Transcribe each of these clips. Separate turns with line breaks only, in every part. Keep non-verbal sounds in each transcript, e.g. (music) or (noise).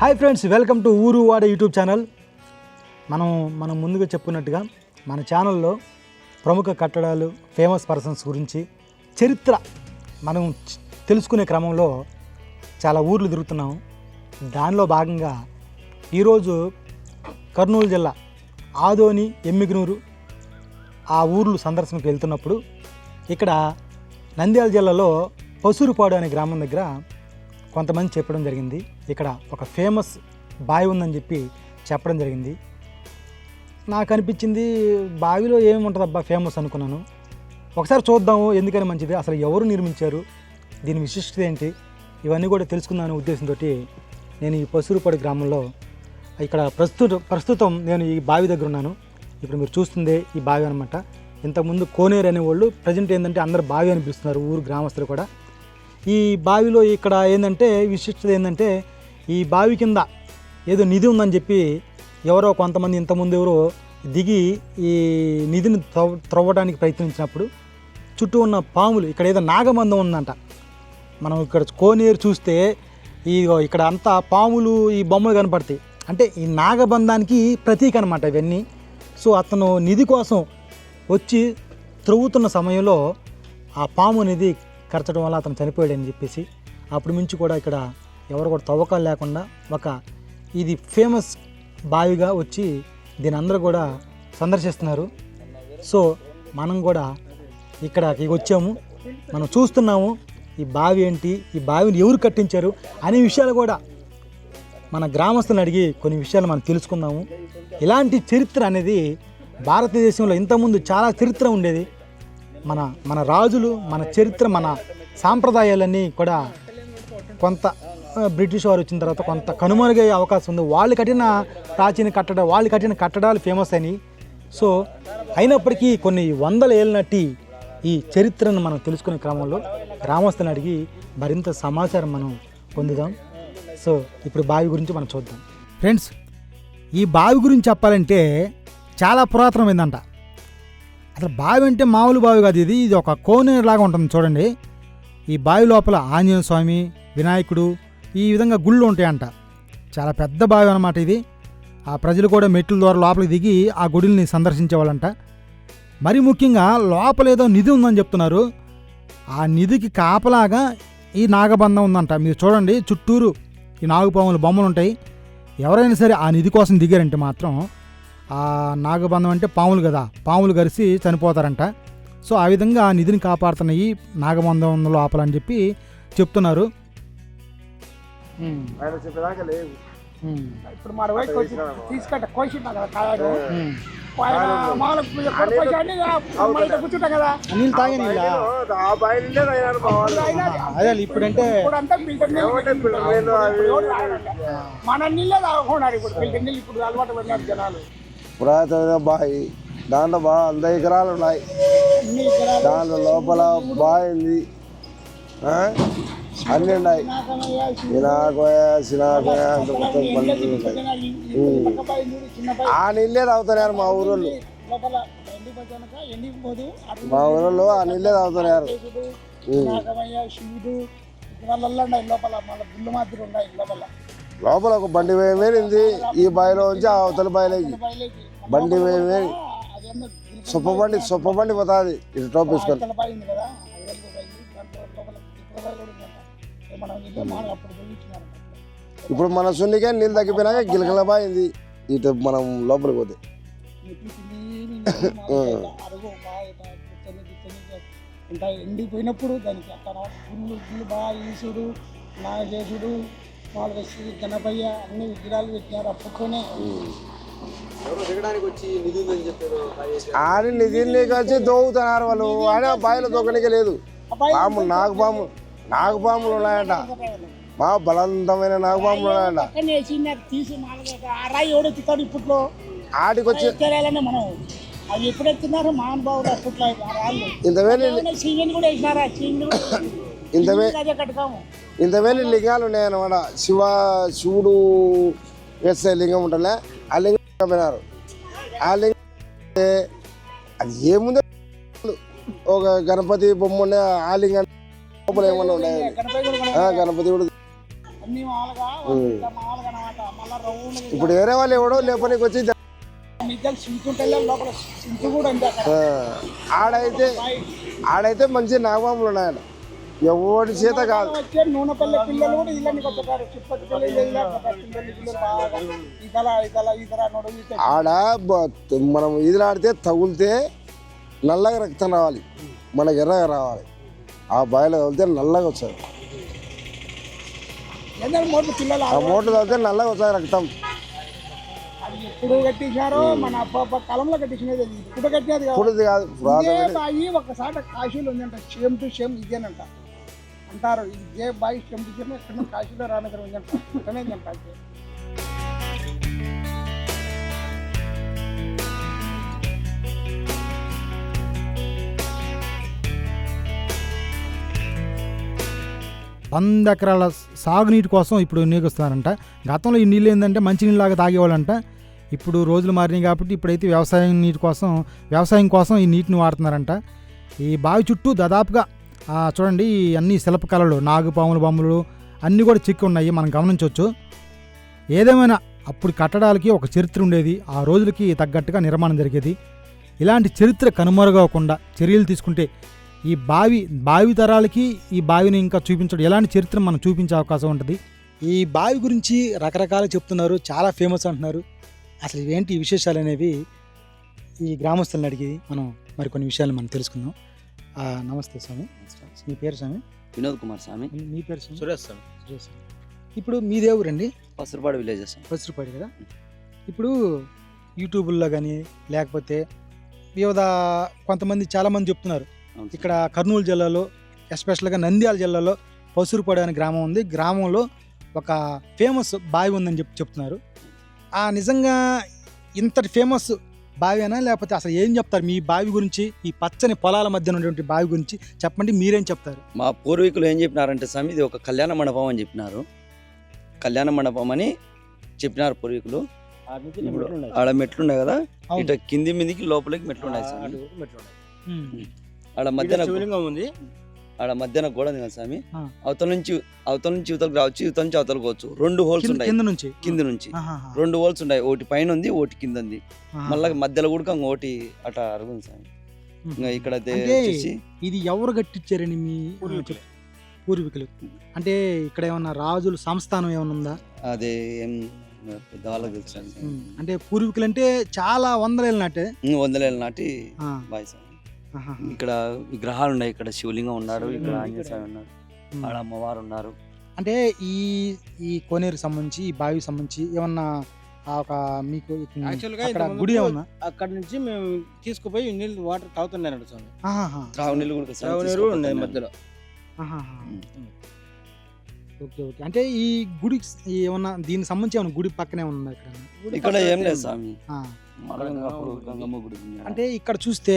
Hi friends welcome to ఊరు వాడ YouTube channel. మనం మనం ముందుగా చెప్పుకున్నట్టుగా మన ఛానల్లో ప్రముఖ కట్టడాలు ఫేమస్ పర్సన్స్ గురించి చరిత్ర మనం తెలుసుకునే క్రమంలో చాలా ఊర్లు తిరుగుతున్నాం. దానిలో భాగంగా ఈరోజు కర్నూలు జిల్లా ఆదోని ఎమ్మిగనూరు ఆ ఊర్లు సందర్శనకు వెళ్తున్నప్పుడు ఇక్కడ నంద్యాల జిల్లాలో పసూరుపాడు అనే గ్రామం దగ్గర కొంతమంది చెప్పడం జరిగింది. ఇక్కడ ఒక ఫేమస్ బావి ఉందని చెప్పి చెప్పడం జరిగింది. నాకు అనిపించింది బావిలో ఏముంటుంది అబ్బా ఫేమస్ అనుకున్నాను. ఒకసారి చూద్దాము ఎందుకని మంచిది అసలు ఎవరు నిర్మించారు దీని విశిష్టత ఏంటి ఇవన్నీ కూడా తెలుసుకుందామనే ఉద్దేశంతో నేను ఈ పసూరుపాడు గ్రామంలో ఇక్కడ ప్రస్తుతం ప్రస్తుతం నేను ఈ బావి దగ్గర ఉన్నాను. ఇప్పుడు మీరు చూస్తుందే ఈ బావి అనమాట ఇంతకుముందు కోనేరు అనేవాళ్ళు ప్రజెంట్ ఏంటంటే అందరు బావి అని పిలుస్తున్నారు ఊరు గ్రామస్తులు కూడా. ఈ బావిలో ఇక్కడ ఏంటంటే విశిష్టత ఏంటంటే ఈ బావి కింద ఏదో నిధి ఉందని చెప్పి ఎవరో కొంతమంది ఇంతకుముందు ఎవరో దిగి ఈ నిధిని త్రవ్ త్రవ్వడానికి ప్రయత్నించినప్పుడు చుట్టూ ఉన్న పాములు ఇక్కడ ఏదో నాగబంధం ఉందంట. మనం ఇక్కడ కోనేరు చూస్తే ఈ ఇక్కడ అంతా పాములు ఈ బొమ్మలు కనపడతాయి. అంటే ఈ నాగబంధానికి ప్రతీక అనమాట ఇవన్నీ. సో అతను నిధి కోసం వచ్చి త్రవ్వుతున్న సమయంలో ఆ పాము అనేది కరచడం వల్ల అతను చనిపోయాడని చెప్పేసి అప్పుడు నుంచి కూడా ఇక్కడ ఎవరు కూడా తవ్వకాలు లేకుండా ఒక ఇది ఫేమస్ బావిగా వచ్చి దీని అందరూ కూడా సందర్శిస్తున్నారు. సో మనం కూడా ఇక్కడకి వచ్చాము. మనం చూస్తున్నాము ఈ బావి ఏంటి ఈ బావిని ఎవరు కట్టించారు అనే విషయాలు కూడా మన గ్రామస్తులను అడిగి కొన్ని విషయాలు మనం తెలుసుకుందాము. ఇలాంటి చరిత్ర అనేది భారతదేశంలో ఇంతకుముందు చాలా చరిత్ర ఉండేది. మన మన రాజులు మన చరిత్ర మన సాంప్రదాయాలన్నీ కూడా కొంత బ్రిటిష్ వారు వచ్చిన తర్వాత కొంత కనుమరుగయ్యే అవకాశం ఉంది. వాళ్ళు కట్టిన ప్రాచీన కట్టడ వాళ్ళు కట్టిన కట్టడాలు ఫేమస్ అని. సో అయినప్పటికీ కొన్ని వందల ఏళ్ళ నటి ఈ చరిత్రను మనం తెలుసుకునే క్రమంలో గ్రామస్తులను అడిగి మరింత సమాచారం మనం పొందుదాం. సో ఇప్పుడు బావి గురించి మనం చూద్దాం. ఫ్రెండ్స్ ఈ బావి గురించి చెప్పాలంటే చాలా పురాతనమైందంట. అసలు బావి అంటే మామూలు బావి కాదు ఇది. ఇది ఒక కోనేరు లాగా ఉంటుంది చూడండి. ఈ బావి లోపల ఆంజనేయ స్వామి వినాయకుడు ఈ విధంగా గుళ్ళు ఉంటాయంట. చాలా పెద్ద బావి అనమాట ఇది. ఆ ప్రజలు కూడా మెట్ల ద్వారా లోపలికి దిగి ఆ గుడిని సందర్శించేవాళ్ళంట. మరి ముఖ్యంగా లోపల ఏదో నిధి ఉందని చెప్తున్నారు. ఆ నిధికి కాపలాగా ఈ నాగబంధం ఉందంట. మీరు చూడండి చుట్టూరు ఈ నాగుపాముల బొమ్మలు ఉంటాయి. ఎవరైనా సరే ఆ నిధి కోసం దిగారంటే మాత్రం ఆ నాగబంధం అంటే పాములు కదా పాములు గరిసి చనిపోతారంట. సో ఆ విధంగా ఆ నిధిని కాపాడుతున్నాయి నాగబంధం లోపల అని చెప్పి చెప్తున్నారు.
ఆయన చెప్పేదాకా లేవు
ఇప్పుడు మన వైపు వచ్చి తీసుకుంటా కోసింటాం కదా కాయలు ఆయన మామూలు ఎక్కడ కోసాన్ని బయట కూర్చుంటాం కదా.
నీళ్ళు తాగే నీళ్ళ?
ఆ బాయి నుండే తాగినారు మా వాళ్ళు
అదే ఇప్పుడంటే.
మన నీళ్ళే తాగుకున్నారు ఇప్పుడు ఫిల్టర్ నీళ్ళు ఇప్పుడు అలవాటు పడినారు జనాలు.
పురాతన బావి దాంట్లో బాగా వంద ఎకరాలు ఉన్నాయి. దాంట్లో లోపల బావి ఉంది. అన్నీ ఉన్నాయి. సినాకోయ సినాకోయా అంత మొత్తం పండుగలు ఉంటాయి. ఆ నీళ్ళే తాగుతున్నారు మా ఊరోళ్ళు. మా ఊరోళ్ళు ఆ నీళ్ళే తాగుతున్నారు.
లోపల
ఒక బండి వేయింది ఈ బావిలో ఉంచి అవతల బావిలోకి బండి వేయి
అదేమో
సొప్ప బండి సొప్ప బండి పోతుంది. ఇటు
అప్పుడు వెళ్ళిచ్చినారంట
ఇప్పుడు మన సున్నికే నీళ్ళు తగ్గిపోయినాక గిలకల బాయింది ఇటు మనం లోపలికి పోతే.
ఇంకా ఎండిపోయినప్పుడు దానికి అక్కడ గుళ్ళు గుళ్ళు బాగా ఈసుడు నాగేశుడు శ్రీ గణపయ్య అన్ని విగ్రహాలు పెట్టినారు అప్పట్లోనే
ఆడి నిధిని వచ్చి దోగుతున్నారు వాళ్ళు. ఆడ బావిలో దొక్కనికే లేదు. పాములు నాగుపాము నాగుపాములు ఉన్నాయంట. మా బలవంతమైన నాగుపాములు ఉన్నాయంట. ఆడికి వచ్చి
అవి ఎప్పుడు ఎత్తున్నారు? మహానుభావుడు అప్పట్లో (coughs) కట్టుకాము.
ఇంతవేలి లింగాలు ఉన్నాయన్నమాట. శివ శివుడు వేస్తే లింగం ఉంటుందే ఆ లింగం పోయినారు లింగం అది ఏముందో ఒక గణపతి బొమ్మ ఉండే ఆ లింగం లోపల ఏమన్నా ఉన్నాయి?
గణపతి కూడా
ఇప్పుడు వేరే వాళ్ళు ఎవడో లేపనికి వచ్చి ఆడైతే ఆడైతే మంచి నాగబాములు ఉన్నాయట ఎవడి చేత కాదు.
వచ్చే నూనె పల్లె పిల్లలు కూడా ఇళ్ళని కొట్టుతారు
ఆడ మనం ఈదులాడితే తగులితే నల్లగా రక్తం రావాలి. మనకి ఎర్రగా రావాలి. ఆ బాయిలో తగిలితే నల్లగా
మోట్లు పిల్లలు
ఆ మోటార్ తగిలితే నల్లగా వస్తుంది రక్తం.
ఎప్పుడు కట్టించారో మన కాలంలో కట్టించినది ఇప్పుడు కట్టినది కాదు.
ఇది
ఇదే ఒకసారి కాశీలో ఉందంట. సేమ్ టు సేమ్ ఇదేనంట. అంటారు ఇది జే సేమ్ టు సేమ్ కాశీలో రానగరం ఉందంట ఇక్కడే ఉందంట
వంద ఎకరాల సాగునీటి కోసం ఇప్పుడు వినియోగిస్తున్నారంట గతంలో ఈ నీళ్ళు ఏంటంటే మంచినీళ్ళలాగా తాగేవాళ్ళంట. ఇప్పుడు రోజులు మారినాయి కాబట్టి ఇప్పుడైతే వ్యవసాయం నీటి కోసం వ్యవసాయం కోసం ఈ నీటిని వాడుతున్నారంట. ఈ బావి చుట్టూ దాదాపుగా చూడండి అన్ని శిల్పకళలు నాగుపాములు బొమ్మలు అన్నీ కూడా చిక్కి ఉన్నాయి. మనం గమనించవచ్చు. ఏదేమైనా అప్పుడు కట్టడాలకి ఒక చరిత్ర ఉండేది. ఆ రోజులకి తగ్గట్టుగా నిర్మాణం జరిగేది. ఇలాంటి చరిత్ర కనుమరుగవకుండా చర్యలు తీసుకుంటే ఈ బావి బావి తరాలకి ఈ బావిని ఇంకా చూపించడం ఎలాంటి చరిత్ర మనం చూపించే అవకాశం ఉంటుంది? ఈ బావి గురించి రకరకాలు చెప్తున్నారు. చాలా ఫేమస్ అంటున్నారు. అసలు ఏంటి ఈ విశేషాలు అనేవి ఈ గ్రామస్తులను అడిగి మనం మరికొన్ని విషయాలు మనం తెలుసుకుందాం. నమస్తే స్వామి. మీ పేరు స్వామి?
వినోద్ కుమార్ స్వామి.
మీ- పేరు స్వామి?
సురేష్ స్వామి.
సురేష్ స్వామి. ఇప్పుడు మీదే ఊరండి
పసురుపాడు విలేజెస్ స్వామి.
పసురుపాడు కదా? ఇప్పుడు యూట్యూబ్లో కానీ లేకపోతే వివిధ కొంతమంది చాలామంది చెప్తున్నారు. ఇక్కడ కర్నూలు జిల్లాలో ఎస్పెషల్గా నంద్యాల జిల్లాలో పసురుపాడు అనే గ్రామం ఉంది. గ్రామంలో ఒక ఫేమస్ బావి ఉందని చెప్పి చెప్తున్నారు. ఆ నిజంగా ఇంతటి ఫేమస్ బావినా? లేకపోతే అసలు ఏం చెప్తారు మీ బావి గురించి ఈ పచ్చని పొలాల మధ్య ఉన్నటువంటి బావి గురించి? చెప్పండి మీరేం చెప్తారు?
మా పూర్వీకులు ఏం చెప్పినారంటే స్వామి ఇది ఒక కళ్యాణ మండపం అని చెప్పినారు. కళ్యాణ మండపం అని చెప్పినారు పూర్వీకులు. ఇప్పుడు ఆడ మెట్లున్నాయి కదా. ఇట కింది మీదికి లోపలికి మెట్లున్నాయి
ఉమ్.
ఆడ మధ్యన
ఉంది.
ఆడ మధ్యన గోడ ఉంది కదా స్వామి. అవతల నుంచి అవతల నుంచి ఇవతలకు రావచ్చు ఇవతల నుంచి అవతలకు పోవచ్చు రెండు హోల్స్ ఉన్నాయి
కింద నుంచి
కింద నుంచి. రెండు హోల్స్ ఉన్నాయి ఒకటి పైన ఉంది ఒకటి కింద ఉంది. మళ్ళీ మధ్యలో కూడా ఇంకోటి అట అరుగుంది స్వామి. ఇంకా ఇక్కడ
ఇది ఎవరు కట్టించారని మీ
పూర్వీకులే.
పూర్వీకులు అంటే ఇక్కడ ఏమన్నా రాజుల సంస్థానం ఏమన్నా ఉందా
అదే పెద్దవాళ్ళకి తెలుసు.
అంటే పూర్వీకులు అంటే చాలా వందలేళ్ళ నాటే
వందలేళ్ళ నాటి బాయ్
ఆహాహా.
ఇక్కడ విగ్రహాలు ఉన్నాయి. ఇక్కడ శివలింగం ఉన్నాడు ఇక్కడ ఆంజనేయ స్వామి ఉన్నారు. ఆడ అమ్మవారు ఉన్నారు.
అంటే ఈ ఈ కోనేరు సంబంధించి ఈ బావికి సంబంధించి ఏమన్నా ఆ ఒక మీకు అక్కడ గుడి ఏమన్నా?
అక్కడ నుంచి మేము తీసుకుపోయి నీళ్ళు వాటర్ తాగుతున్నాడు స్వామి.
త్రాగునీళ్ళు కూడా
త్రాగునీరు. ఉన్నాయి మధ్యలో.
Okay okay. అంటే ఈ గుడి ఏమన్నా దీనికి సంబంధించి ఏమన్నా గుడి పక్కనే ఉందా ఇక్కడ
ఇక్కడ ఏం లేదు స్వామి.
అంటే ఇక్కడ చూస్తే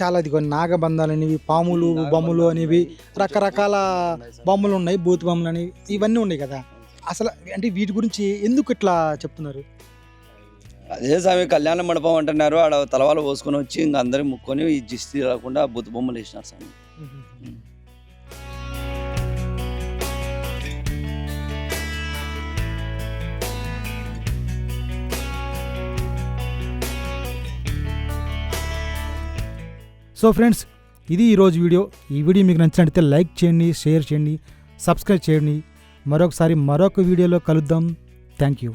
చాలా ఇదిగో నాగబంధాలు అనేవి పాములు బొమ్మలు అనేవి రకరకాల బొమ్మలు ఉన్నాయి బూత్ బొమ్మలు అనేవి ఇవన్నీ ఉన్నాయి కదా. అసలు అంటే వీటి గురించి ఎందుకు ఇట్లా చెప్తున్నారు?
అదే స్వామి కళ్యాణ మండపం అంటున్నారు. ఆడ తలవాలు పోసుకొని వచ్చి ఇంకా అందరికి ముక్కొని ఈ జిస్తి రాకుండా బొమ్మలు వేసినారు స్వామి.
సో ఫ్రెండ్స్ ఇది ఈరోజు వీడియో. ఈ వీడియో మీకు నచ్చినట్లయితే లైక్ చేయండి షేర్ చేయండి సబ్స్క్రైబ్ చేయండి. మరొకసారి మరొక వీడియోలో కలుద్దాం. Thank you.